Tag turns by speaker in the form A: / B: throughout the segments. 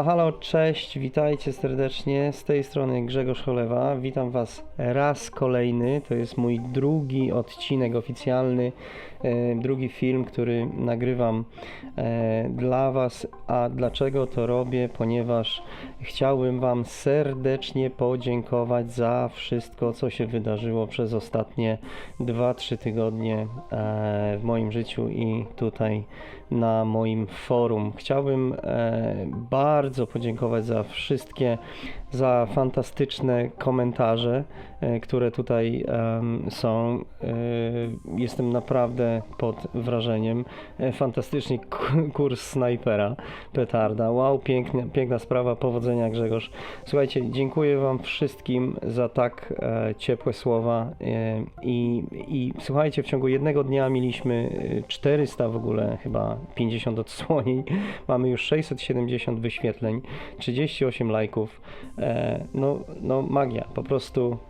A: Halo, halo, cześć, witajcie serdecznie. Z tej strony Grzegorz Cholewa. Witam Was raz kolejny. To jest mój drugi odcinek oficjalny, drugi film, który nagrywam e, dla Was. A dlaczego to robię? Ponieważ chciałbym Wam serdecznie podziękować za wszystko, co się wydarzyło przez ostatnie 2-3 tygodnie e, w moim życiu i tutaj na moim forum. Chciałbym e, bardzo podziękować za wszystkie, za fantastyczne komentarze, e, które tutaj są. E, jestem naprawdę pod wrażeniem. E, Fantastyczny kurs snajpera, petarda. Wow, piękna, piękna sprawa. Powodzenia Grzegorz. Słuchajcie, dziękuję Wam wszystkim za tak e, ciepłe słowa e, i, i słuchajcie, w ciągu jednego dnia mieliśmy e, 400 w ogóle chyba 50 odsłonień, mamy już 670 wyświetleń, 38 lajków, e, no, no magia, po prostu e,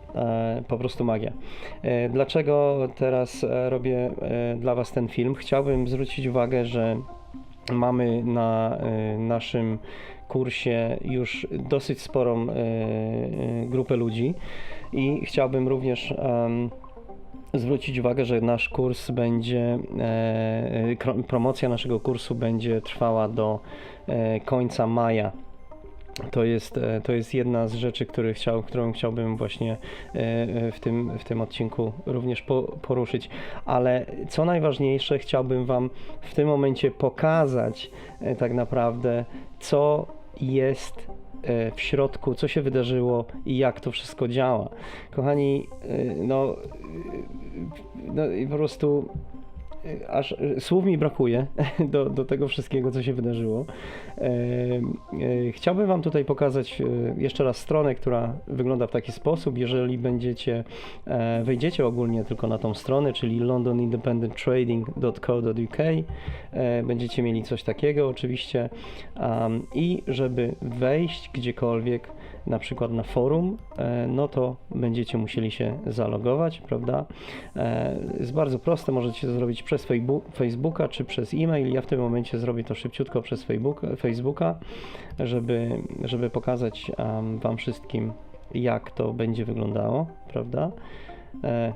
A: po prostu magia. E, Dlaczego teraz e, robię e, dla Was ten film? Chciałbym zwrócić uwagę, że mamy na e, naszym kursie już dosyć sporą e, e, grupę ludzi i chciałbym również zwrócić uwagę, że nasz kurs będzie, e, promocja naszego kursu będzie trwała do e, końca maja. To jest, e, to jest jedna z rzeczy, który chciał, którą chciałbym właśnie e, e, w tym, w tym odcinku również po, poruszyć. Ale co najważniejsze, chciałbym Wam w tym momencie pokazać tak naprawdę, co jest w środku, co się wydarzyło i jak to wszystko działa. Kochani, no, no i po prostu aż e, słów mi brakuje do, do tego wszystkiego, co się wydarzyło. E, e, Chciałbym Wam tutaj pokazać e, jeszcze raz stronę, która wygląda w taki sposób. Jeżeli będziecie, e, wejdziecie ogólnie tylko na tą stronę, czyli londonindependenttrading.co.uk, e, będziecie mieli coś takiego oczywiście. I żeby wejść gdziekolwiek, na przykład na forum, e, no to będziecie musieli się zalogować, prawda? E, Jest bardzo proste, możecie to zrobić przez Facebooka czy przez e-mail. Ja w tym momencie zrobię to szybciutko przez Facebook, Facebooka, żeby, żeby pokazać Wam wszystkim, jak to będzie wyglądało, prawda? E,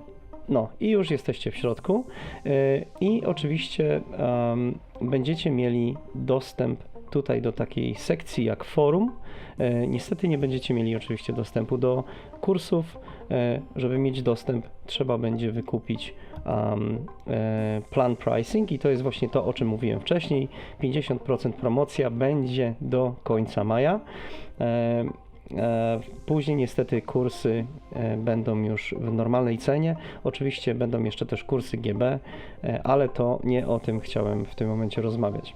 A: No i już jesteście w środku i oczywiście um, będziecie mieli dostęp tutaj do takiej sekcji jak forum. E, Niestety nie będziecie mieli oczywiście dostępu do kursów. E, Żeby mieć dostęp, trzeba będzie wykupić um, e, plan pricing i to jest właśnie to, o czym mówiłem wcześniej. 50% promocja będzie do końca maja. Później niestety kursy będą już w normalnej cenie. Oczywiście będą jeszcze też kursy GB, ale to nie o tym chciałem w tym momencie rozmawiać.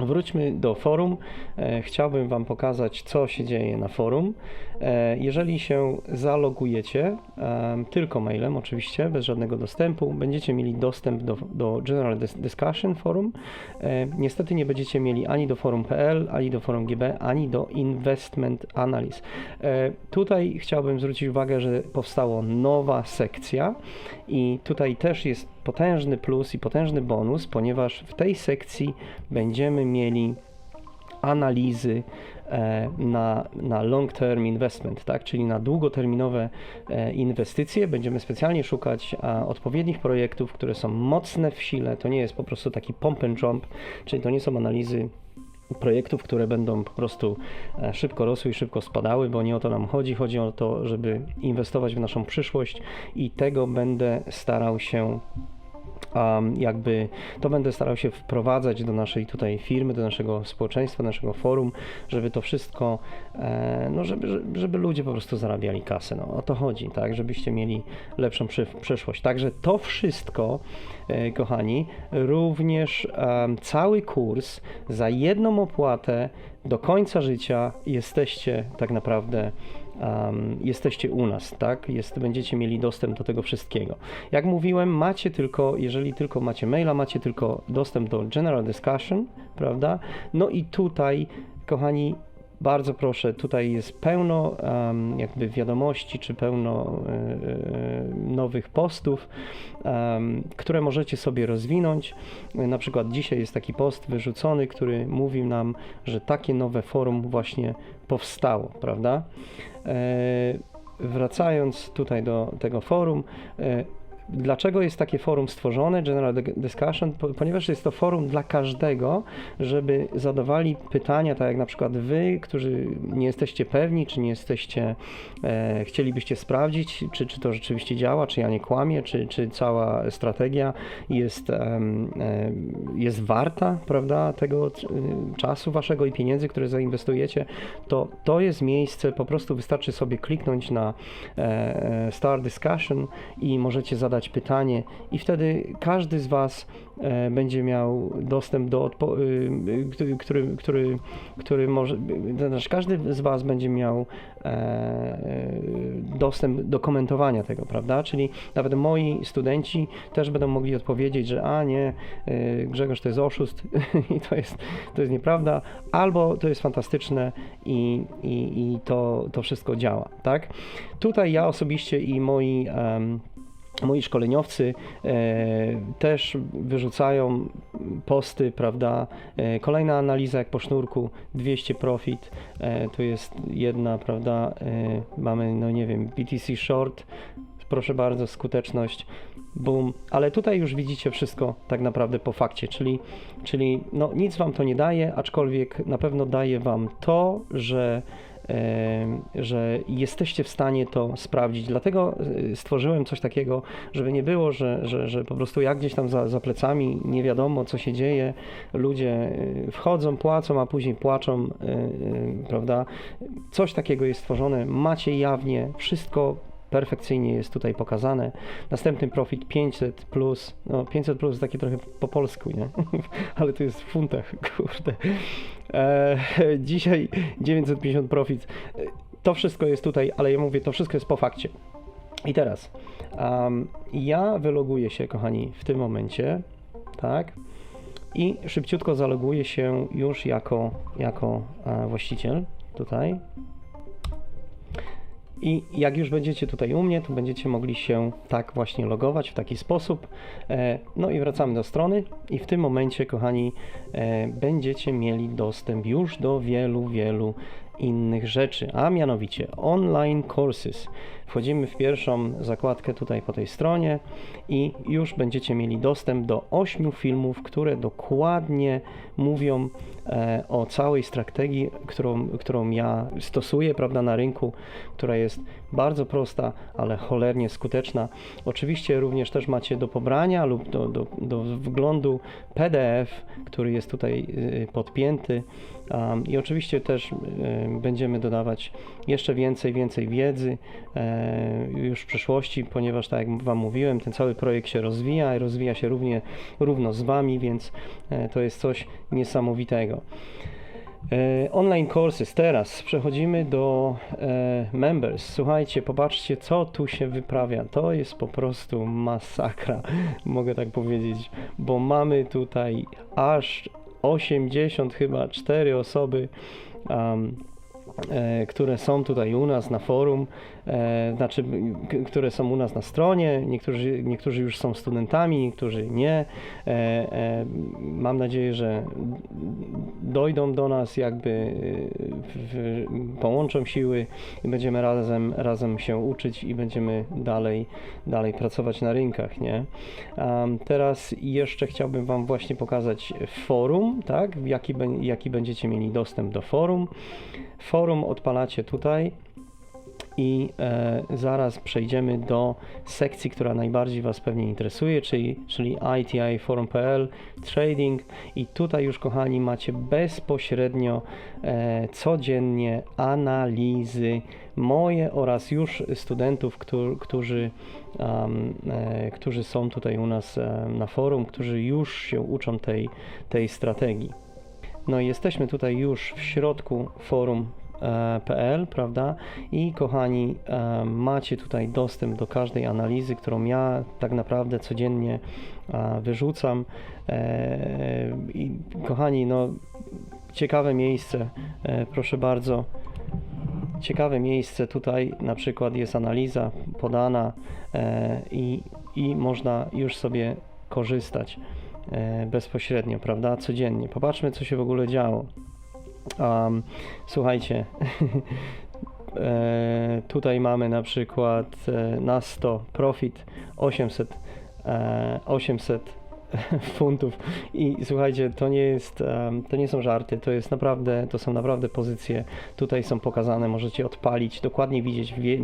A: Wróćmy do forum. E, Chciałbym Wam pokazać, co się dzieje na forum. E, Jeżeli się zalogujecie, em, tylko mailem oczywiście, bez żadnego dostępu, będziecie mieli dostęp do, do General Dis- Discussion Forum. E, Niestety nie będziecie mieli ani do forum.pl, ani do forum GB, ani do Investment Analysis. E, Tutaj chciałbym zwrócić uwagę, że powstała nowa sekcja i tutaj też jest potężny plus i potężny bonus, ponieważ w tej sekcji będziemy mieli analizy e, na, na long term investment, tak? czyli na długoterminowe e, inwestycje. Będziemy specjalnie szukać odpowiednich projektów, które są mocne w sile. To nie jest po prostu taki pump and jump, czyli to nie są analizy projektów, które będą po prostu e, szybko rosły i szybko spadały, bo nie o to nam chodzi. Chodzi o to, żeby inwestować w naszą przyszłość i tego będę starał się jakby to będę starał się wprowadzać do naszej tutaj firmy, do naszego społeczeństwa, naszego forum, żeby to wszystko, e, no żeby, żeby- ludzie po prostu zarabiali kasę. No, o to chodzi, tak, żebyście mieli lepszą przy, przyszłość. Także to wszystko, e, kochani, również em, cały kurs za jedną opłatę do końca życia jesteście tak naprawdę um, jesteście u nas, tak? Jest, będziecie mieli dostęp do tego wszystkiego. Jak mówiłem, macie tylko, jeżeli tylko macie maila, macie tylko dostęp do General Discussion, prawda? No i tutaj, kochani, bardzo proszę, tutaj jest pełno em, jakby wiadomości, czy pełno e, e, nowych postów, em, które możecie sobie rozwinąć. Na przykład dzisiaj jest taki post wyrzucony, który mówi nam, że takie nowe forum właśnie powstało, prawda? E, Wracając tutaj do tego forum, e, Dlaczego jest takie forum stworzone, General Discussion? Po- Ponieważ jest to forum dla każdego, żeby zadawali pytania, tak jak na przykład wy, którzy nie jesteście pewni, czy nie jesteście, e, chcielibyście sprawdzić, czy, czy to rzeczywiście działa, czy ja nie kłamię, czy, czy cała strategia jest, em, jest warta, prawda, tego y, czasu waszego i pieniędzy, które zainwestujecie, to to jest miejsce, po prostu wystarczy sobie kliknąć na e, e, Start Discussion i możecie zadać pytanie i wtedy każdy z Was e, będzie miał dostęp do y, y, który, który, który, który może, znaczy każdy z Was będzie miał e, e, dostęp do komentowania tego, prawda? Czyli nawet moi studenci też będą mogli odpowiedzieć, że a nie, Grzegorz to jest oszust i to jest, to jest nieprawda, albo to jest fantastyczne i, i, i to, to wszystko działa, tak? Tutaj ja osobiście i moi Moi szkoleniowcy e, też wyrzucają posty, prawda? E, kolejna analiza jak po sznurku, 200 profit, e, to jest jedna, prawda? Mamy, no nie wiem, BTC short, proszę bardzo, skuteczność, boom, ale tutaj już widzicie wszystko tak naprawdę po fakcie, czyli, czyli no nic wam to nie daje, aczkolwiek na pewno daje wam to, że że jesteście w stanie to sprawdzić. Dlatego e, stworzyłem coś takiego, żeby nie było, że, że, że po prostu jak gdzieś tam za, za plecami nie wiadomo, co się dzieje, ludzie e, wchodzą, płacą, a później płaczą, e, e, prawda? Coś takiego jest stworzone, macie jawnie, wszystko perfekcyjnie jest tutaj pokazane. Następny profit 500 plus, no 500 plus takie trochę po polsku, nie? Ale to jest w funtach, kurde. E, dzisiaj 950 profit. To wszystko jest tutaj, ale ja mówię, to wszystko jest po fakcie. I teraz, um, ja wyloguję się, kochani, w tym momencie, tak? I szybciutko zaloguję się już jako, jako e, właściciel tutaj. I jak już będziecie tutaj u mnie, to będziecie mogli się tak właśnie logować w taki sposób. E, No i wracamy do strony i w tym momencie, kochani, e, będziecie mieli dostęp już do wielu, wielu innych rzeczy, a mianowicie online courses. Wchodzimy w pierwszą zakładkę tutaj po tej stronie i już będziecie mieli dostęp do ośmiu filmów, które dokładnie mówią e, o całej strategii, którą, którą ja stosuję prawda, na rynku, która jest bardzo prosta, ale cholernie skuteczna. Oczywiście również też macie do pobrania lub do, do, do wglądu PDF, który jest tutaj y, podpięty. Um, I oczywiście też y, będziemy dodawać jeszcze więcej, więcej wiedzy e, już w przyszłości, ponieważ tak jak Wam mówiłem, ten cały projekt się rozwija i rozwija się równie, równo z Wami, więc e, to jest coś niesamowitego. E, Online courses. Teraz przechodzimy do e, members. Słuchajcie, popatrzcie, co tu się wyprawia. To jest po prostu masakra, mogę tak powiedzieć, bo mamy tutaj aż 80 chyba 4 osoby. Um, które są tutaj u nas na forum, znaczy, k- które są u nas na stronie. Niektórzy, niektórzy już są studentami, niektórzy nie. E, e, mam nadzieję, że dojdą do nas, jakby e, w, połączą siły i będziemy razem, razem się uczyć i będziemy dalej, dalej pracować na rynkach, nie? Teraz jeszcze chciałbym Wam właśnie pokazać forum, tak? Jaki, jaki będziecie mieli dostęp do forum. Forum odpalacie tutaj i e, zaraz przejdziemy do sekcji, która najbardziej Was pewnie interesuje, czyli, czyli ITI Trading i tutaj już kochani macie bezpośrednio e, codziennie analizy moje oraz już studentów, którzy, którzy, um, e, którzy są tutaj u nas e, na forum, którzy już się uczą tej, tej strategii. No i jesteśmy tutaj już w środku forum forum.pl, prawda? I kochani, e, macie tutaj dostęp do każdej analizy, którą ja tak naprawdę codziennie e, wyrzucam. E, I kochani, no ciekawe miejsce, e, proszę bardzo. Ciekawe miejsce tutaj na przykład jest analiza podana e, i, i można już sobie korzystać e, bezpośrednio, prawda? Codziennie. Popatrzmy, co się w ogóle działo. Um, słuchajcie, e, tutaj mamy na przykład e, na 100 profit 800, e, 800 funtów. I słuchajcie, to nie jest, em, to nie są żarty, to jest naprawdę, to są naprawdę pozycje, tutaj są pokazane, możecie odpalić, dokładnie widzieć wie,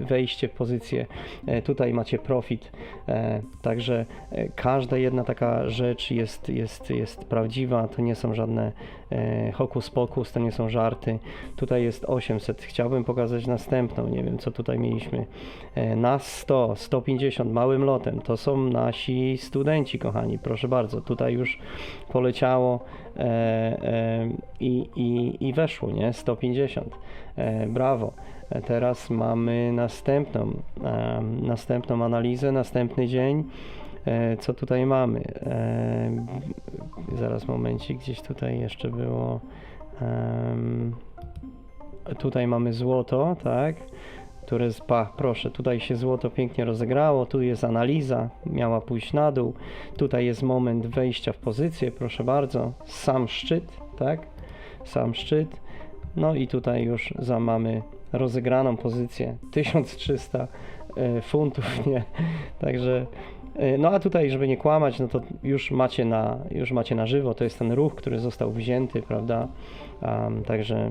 A: wejście w pozycję, e, tutaj macie profit, e, także e, każda jedna taka rzecz jest, jest, jest prawdziwa, to nie są żadne hokus pokus, to nie są żarty, tutaj jest 800, chciałbym pokazać następną, nie wiem co tutaj mieliśmy, e, na 100, 150 małym lotem, to są nasi studenci kochani, proszę bardzo, tutaj już poleciało e, e, i, i, i weszło, nie, 150, e, brawo. E, Teraz mamy następną, e, następną analizę, następny dzień. E, Co tutaj mamy? Zaraz momencik, gdzieś tutaj jeszcze było. em, Tutaj mamy złoto, tak? Które z, pa, proszę, tutaj się złoto pięknie rozegrało, tu jest analiza, miała pójść na dół, tutaj jest moment wejścia w pozycję, proszę bardzo, sam szczyt, tak? Sam szczyt, no i tutaj już za mamy rozegraną pozycję 1300 e, funtów, nie? Także no a tutaj, żeby nie kłamać, no to już macie na, już macie na żywo, to jest ten ruch, który został wzięty, prawda? Am, także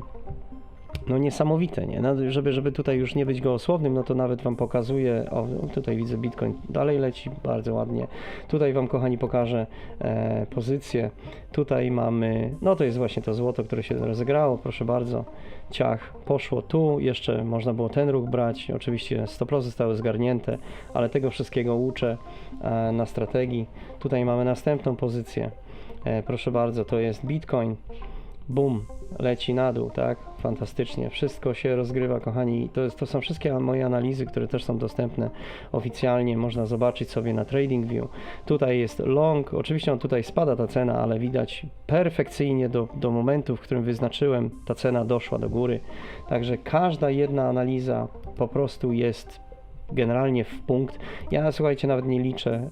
A: no niesamowite, nie? No, żeby, żeby tutaj już nie być gołosłownym, no to nawet Wam pokazuję, o tutaj widzę Bitcoin dalej leci bardzo ładnie. Tutaj Wam kochani pokażę e, pozycję. Tutaj mamy, no to jest właśnie to złoto, które się rozegrało, proszę bardzo. Ciach poszło tu, jeszcze można było ten ruch brać, oczywiście stoplo zostały zgarnięte, ale tego wszystkiego uczę e, na strategii. Tutaj mamy następną pozycję. E, proszę bardzo, to jest Bitcoin. Bum, leci na dół, tak? Fantastycznie. Wszystko się rozgrywa, kochani. To, jest, to są wszystkie moje analizy, które też są dostępne oficjalnie. Można zobaczyć sobie na TradingView. Tutaj jest long. Oczywiście on tutaj spada ta cena, ale widać perfekcyjnie do, do momentu, w którym wyznaczyłem, ta cena doszła do góry. Także każda jedna analiza po prostu jest generalnie w punkt. Ja słuchajcie, nawet nie liczę.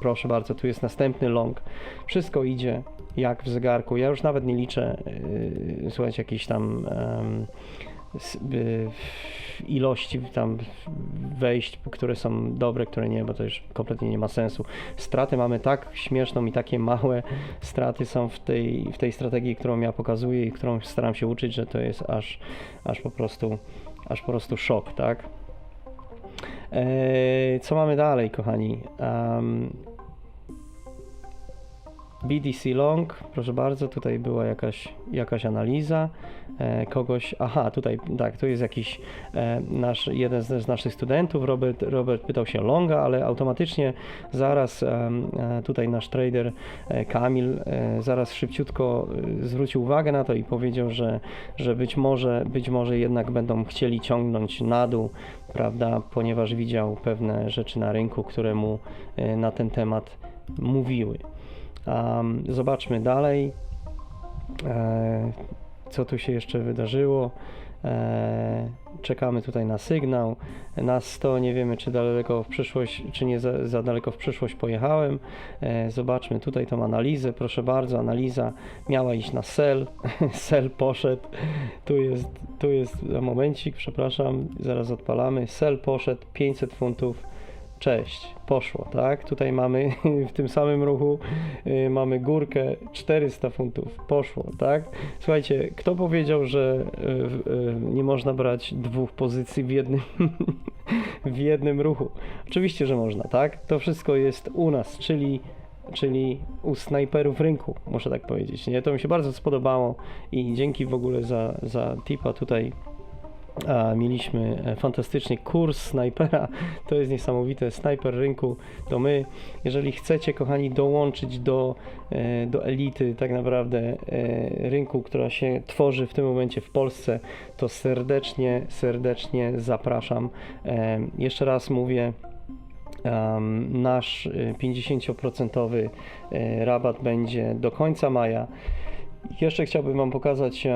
A: proszę bardzo, tu jest następny long. Wszystko idzie jak w zegarku. Ja już nawet nie liczę, yy, słuchajcie, jakiejś tam y, ilości tam wejść, które są dobre, które nie, bo to już kompletnie nie ma sensu. Straty mamy tak śmieszną i takie małe straty są w tej, w tej strategii, którą ja pokazuję i którą staram się uczyć, że to jest aż, aż po prostu aż po prostu szok, tak? Eee, co mamy dalej, kochani? BDC Long, proszę bardzo, tutaj była jakaś, jakaś analiza e, kogoś, aha, tutaj, tak, tu jest jakiś e, nasz, jeden z, z naszych studentów, Robert, Robert pytał się Longa, ale automatycznie zaraz em, e, tutaj nasz trader e, Kamil e, zaraz szybciutko e, zwrócił uwagę na to i powiedział, że, że być może, być może jednak będą chcieli ciągnąć na dół, prawda, ponieważ widział pewne rzeczy na rynku, które mu e, na ten temat mówiły. Um, zobaczmy dalej, e, co tu się jeszcze wydarzyło. E, czekamy tutaj na sygnał. Na 100 nie wiemy, czy daleko w przyszłość, czy nie za, za daleko w przyszłość pojechałem. E, zobaczmy tutaj tą analizę. Proszę bardzo, analiza miała iść na sell. sell poszedł. Tu jest, tu jest momencik, przepraszam, zaraz odpalamy. Sell poszedł 500 funtów. Cześć, poszło, tak? Tutaj mamy w tym samym ruchu y, mamy górkę 400 funtów, poszło, tak? Słuchajcie, kto powiedział, że y, y, nie można brać dwóch pozycji w jednym, w jednym ruchu? Oczywiście, że można, tak? To wszystko jest u nas, czyli czyli u snajperów rynku, muszę tak powiedzieć. Nie? To mi się bardzo spodobało i dzięki w ogóle za, za tipa tutaj A, mieliśmy e, fantastyczny kurs snajpera. To jest niesamowite. Snajper rynku to my. Jeżeli chcecie, kochani, dołączyć do, e, do elity tak naprawdę e, rynku, która się tworzy w tym momencie w Polsce, to serdecznie, serdecznie zapraszam. Jeszcze raz mówię, nasz y, 50% y, rabat będzie do końca maja. Jeszcze chciałbym Wam pokazać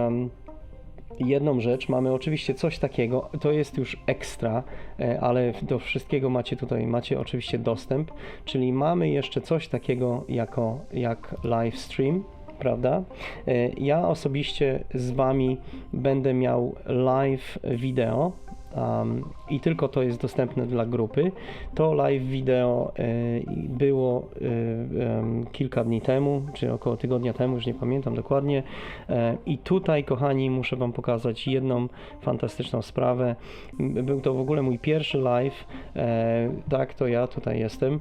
A: jedną rzecz. Mamy oczywiście coś takiego, to jest już ekstra, e, ale do wszystkiego macie tutaj, macie oczywiście dostęp, czyli mamy jeszcze coś takiego jako, jak live stream. Prawda? E, Ja osobiście z Wami będę miał live wideo, um, i tylko to jest dostępne dla grupy. To live wideo e, było e, em, kilka dni temu, czy około tygodnia temu, już nie pamiętam dokładnie. E, I tutaj, kochani, muszę Wam pokazać jedną fantastyczną sprawę. Był to w ogóle mój pierwszy live. Tak, to ja tutaj jestem.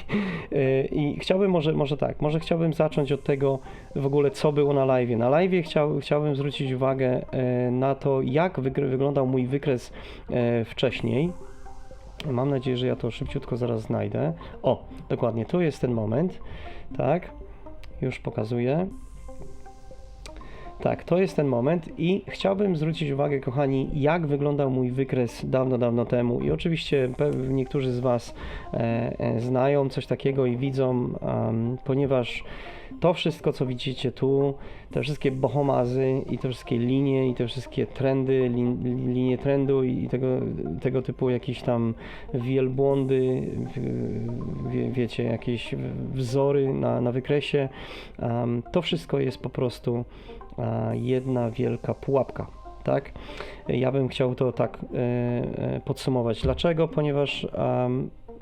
A: I chciałbym może, może tak, może chciałbym zacząć od tego w ogóle, co było na live. Na live chciał, chciałbym zwrócić uwagę na to, jak wyglądał mój wykres e, wcześniej. Mam nadzieję, że ja to szybciutko zaraz znajdę. O, dokładnie, tu jest ten moment. Tak, już pokazuję. Tak, to jest ten moment i chciałbym zwrócić uwagę, kochani, jak wyglądał mój wykres dawno, dawno temu. I oczywiście niektórzy z Was e, e, znają coś takiego i widzą, em, ponieważ to wszystko, co widzicie tu, te wszystkie bohomazy i te wszystkie linie i te wszystkie trendy, lin, linie trendu i tego, tego typu jakieś tam wielbłądy, wie, wiecie, jakieś wzory na, na wykresie, em, to wszystko jest po prostu jedna wielka pułapka. Tak? Ja bym chciał to tak e, e, podsumować. Dlaczego? Ponieważ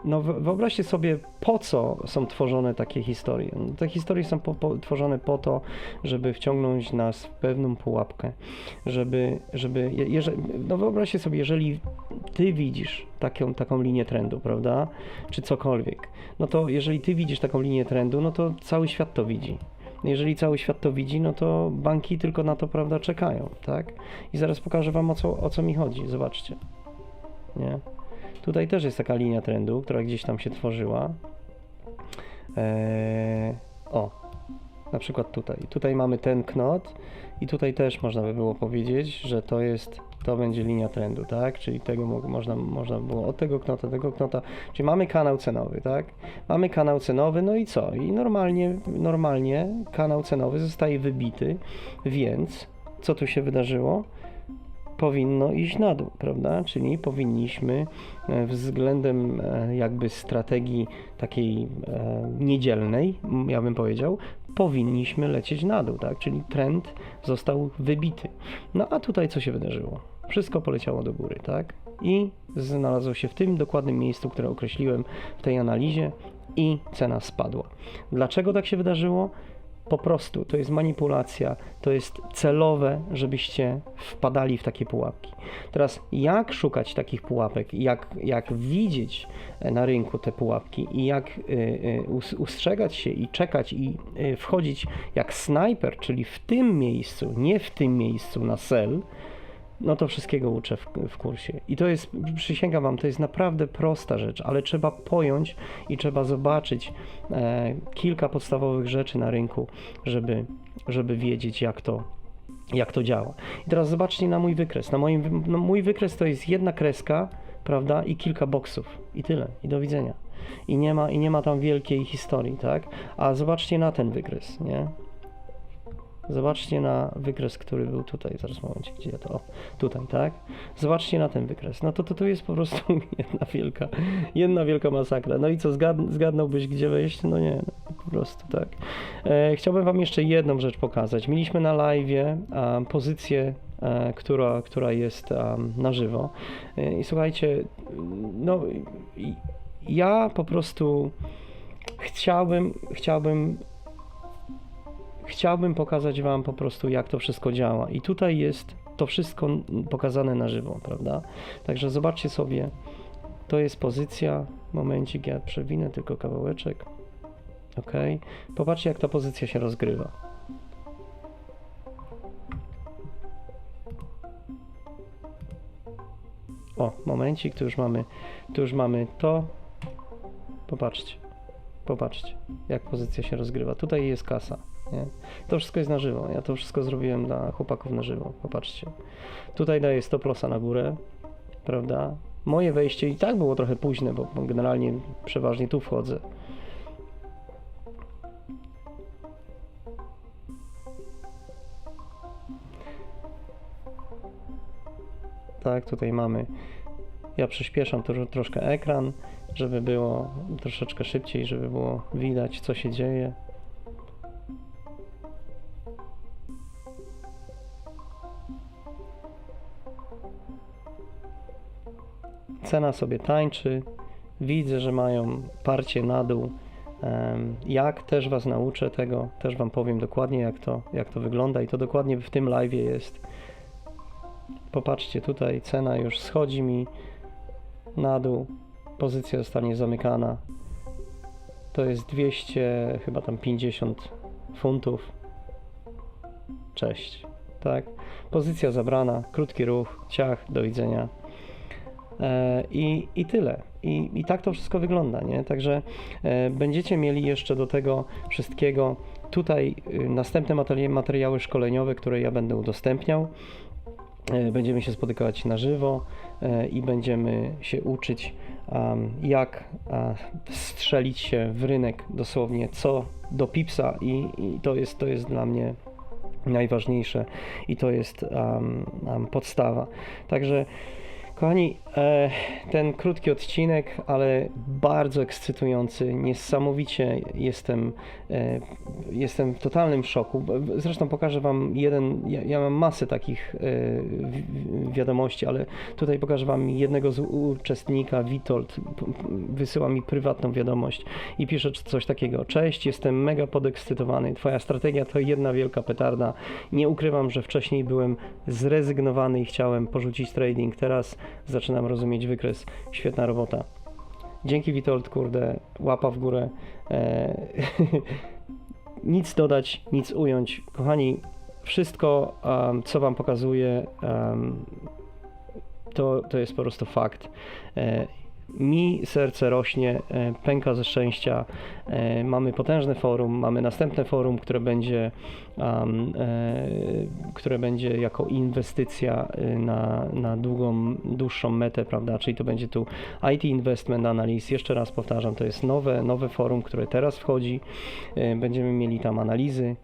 A: no wyo- wyobraźcie sobie, po co są tworzone takie historie. No, Te historie są po, po, tworzone po to, żeby wciągnąć nas w pewną pułapkę, żeby, żeby je, jeżeli, no wyobraźcie sobie, jeżeli ty widzisz taką, taką linię trendu, prawda, czy cokolwiek, no to jeżeli ty widzisz taką linię trendu, no to cały świat to widzi. Jeżeli cały świat to widzi, no to banki tylko na to, prawda, czekają, tak? I zaraz pokażę wam o co, o co mi chodzi, zobaczcie. Nie? Tutaj też jest taka linia trendu, która gdzieś tam się tworzyła. Eee, o, na przykład tutaj. Tutaj mamy ten knot i tutaj też można by było powiedzieć, że to jest, to będzie linia trendu, tak? Czyli tego mo- można, można było od tego knota, tego knota, czyli mamy kanał cenowy, tak? Mamy kanał cenowy, no i co? I normalnie, normalnie kanał cenowy zostaje wybity, więc co tu się wydarzyło? Powinno iść na dół, prawda? Czyli powinniśmy e, względem e, jakby strategii takiej e, niedzielnej, ja bym powiedział, powinniśmy lecieć na dół, tak? Czyli trend został wybity. No a tutaj co się wydarzyło? Wszystko poleciało do góry, tak? I znalazło się w tym dokładnym miejscu, które określiłem w tej analizie i cena spadła. Dlaczego tak się wydarzyło? Po prostu to jest manipulacja, to jest celowe, żebyście wpadali w takie pułapki. Teraz, jak szukać takich pułapek, jak, jak widzieć e, na rynku te pułapki i jak y, us- ustrzegać się i czekać i wchodzić jak snajper, czyli w tym miejscu, nie w tym miejscu na sell, no to wszystkiego uczę w, w kursie. I to jest, przysięgam Wam, to jest naprawdę prosta rzecz, ale trzeba pojąć i trzeba zobaczyć e, kilka podstawowych rzeczy na rynku, żeby, żeby wiedzieć, jak to, jak to działa. I teraz zobaczcie na mój wykres. Na moim, no mój wykres to jest jedna kreska, prawda, i kilka boksów. I tyle. I do widzenia. I nie ma, i nie ma tam wielkiej historii, tak? A zobaczcie na ten wykres, nie? Zobaczcie na wykres, który był tutaj. Zaraz momencie, gdzie ja to. O, tutaj, tak? Zobaczcie na ten wykres. No to to, to jest po prostu jedna wielka, jedna wielka masakra. No i co, zgad, zgadnąłbyś, gdzie wejść? No nie, no, po prostu tak. E, chciałbym Wam jeszcze jedną rzecz pokazać. Mieliśmy na live pozycję, e, która, która jest em, na żywo. E, I słuchajcie, no i- ja po prostu chciałbym, chciałbym chciałbym pokazać Wam po prostu, jak to wszystko działa. I tutaj jest to wszystko pokazane na żywo, prawda? Także zobaczcie sobie, to jest pozycja. Momencik, ja przewinę tylko kawałeczek. Ok. Popatrzcie, jak ta pozycja się rozgrywa. O, momencik, tu już mamy, tu już mamy to. Popatrzcie, popatrzcie, jak pozycja się rozgrywa. Tutaj jest kasa, nie? To wszystko jest na żywo. Ja to wszystko zrobiłem dla chłopaków na żywo. Popatrzcie. Tutaj daję stop lossa na górę, prawda? Moje wejście i tak było trochę późne, bo generalnie przeważnie tu wchodzę. Tak, tutaj mamy. Ja przyspieszam tro, troszkę ekran, żeby było troszeczkę szybciej, żeby było widać, co się dzieje. Cena sobie tańczy. Widzę, że mają parcie na dół. Jak też Was nauczę tego, też Wam powiem dokładnie, jak to, jak to wygląda, i to dokładnie w tym live jest. Popatrzcie, tutaj cena już schodzi mi na dół, pozycja zostanie zamykana. To jest 200, chyba tam 50 funtów. Cześć. Tak. Pozycja zabrana, krótki ruch, ciach, do widzenia. E, I, I tyle. I, I tak to wszystko wygląda, nie? Także e, będziecie mieli jeszcze do tego wszystkiego tutaj y, następne materi- materiały szkoleniowe, które ja będę udostępniał. E, Będziemy się spotykać na żywo i będziemy się uczyć, jak strzelić się w rynek dosłownie co do pipsa i, i to, jest, to jest dla mnie najważniejsze i to jest podstawa. Także Kochani, ten krótki odcinek, ale bardzo ekscytujący, niesamowicie jestem, e, jestem w totalnym szoku. Zresztą pokażę Wam jeden, ja, ja mam masę takich e, wi- wi- wiadomości, ale tutaj pokażę Wam jednego z uczestnika, Witold, wysyła mi prywatną wiadomość i pisze coś takiego. Cześć, jestem mega podekscytowany. Twoja strategia to jedna wielka petarda. Nie ukrywam, że wcześniej byłem zrezygnowany i chciałem porzucić trading. Teraz zaczynam rozumieć wykres. Świetna robota. Dzięki Witold, kurde, łapa w górę. E, nic dodać, nic ująć. Kochani, wszystko, um, co Wam pokazuję, um, to, to jest po prostu fakt. E, mi serce rośnie, e, pęka ze szczęścia. E, mamy potężne forum, mamy następne forum, które będzie, um, które będzie jako inwestycja e, na, na długą, dłuższą metę, prawda? Czyli to będzie tu IT Investment Analysis. Jeszcze raz powtarzam, to jest nowe, nowe forum, które teraz wchodzi. E, Będziemy mieli tam analizy.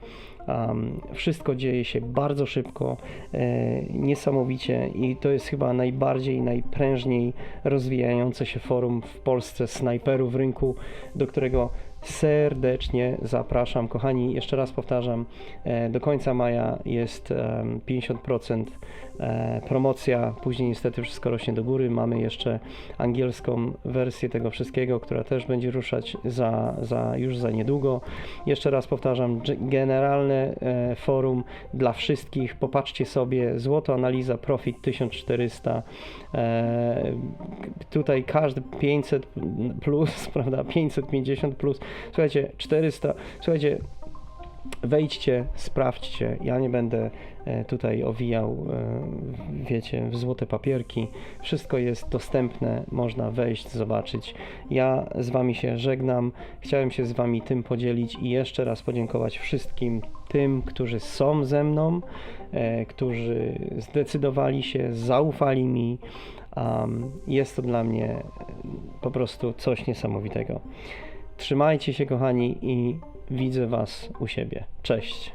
A: Um, wszystko dzieje się bardzo szybko, e, niesamowicie i to jest chyba najbardziej, najprężniej rozwijające się forum w Polsce snajperów rynku, do którego serdecznie zapraszam. Kochani, jeszcze raz powtarzam, e, do końca maja jest em, 50% e, promocja, później niestety wszystko rośnie do góry. Mamy jeszcze angielską wersję tego wszystkiego, która też będzie ruszać za, za, już za niedługo. Jeszcze raz powtarzam, generalne e, forum dla wszystkich. Popatrzcie sobie, złoto analiza Profit 1400. E, tutaj każdy 500 plus, prawda, 550 plus. Słuchajcie, 400. Słuchajcie, wejdźcie, sprawdźcie. Ja nie będę e, tutaj owijał, e, wiecie, w złote papierki. Wszystko jest dostępne, można wejść, zobaczyć. Ja z Wami się żegnam. Chciałem się z Wami tym podzielić i jeszcze raz podziękować wszystkim tym, którzy są ze mną, e, którzy zdecydowali się, zaufali mi. Um, jest to dla mnie po prostu coś niesamowitego. Trzymajcie się, kochani, i Widzę Was u siebie. Cześć.